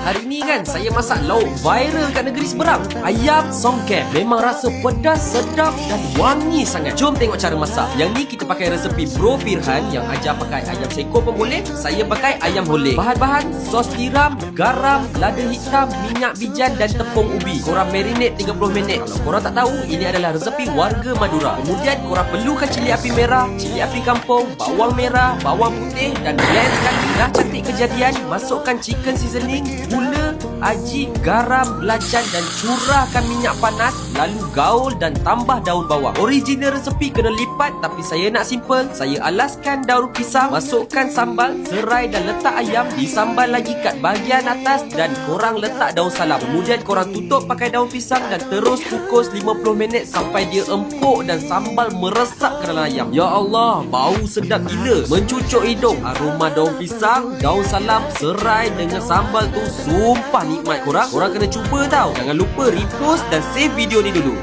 Hari ni kan saya masak lauk viral kat negeri seberang. Ayam songket. Memang rasa pedas, sedap dan wangi sangat. Jom tengok cara masak. Yang ni kita pakai resepi Bro Firhan Yang ajar pakai ayam seko pun boleh. Saya pakai ayam holek Bahan-bahan Sos tiram, garam, lada hitam, minyak bijan dan tepung ubi. Korang marinate 30 minit. Kalau korang tak tahu Ini adalah resepi warga Madura. Kemudian korang perlukan cili api merah Cili api kampung Bawang merah Bawang putih Dan blend sekali Dah cantik kejadian Masukkan chicken seasoning Gula Aji Garam Belacan Dan curahkan minyak panas Lalu gaul Dan tambah daun bawang. Original resepi kena lipat Tapi saya nak simple. Saya alaskan daun pisang Masukkan sambal Serai dan letak ayam Disambal lagi kat bahagian atas Dan korang letak daun salam. Kemudian korang tutup pakai daun pisang Dan terus kukus 50 minit Sampai dia empuk Dan sambal meresap ke dalam ayam. Ya Allah Bau sedap gila. Mencucuk hidung Aroma daun pisang Daun salam Serai dengan sambal tu Sumpah nikmat korang. Korang kena cuba tau. Jangan lupa repost dan save video ni dulu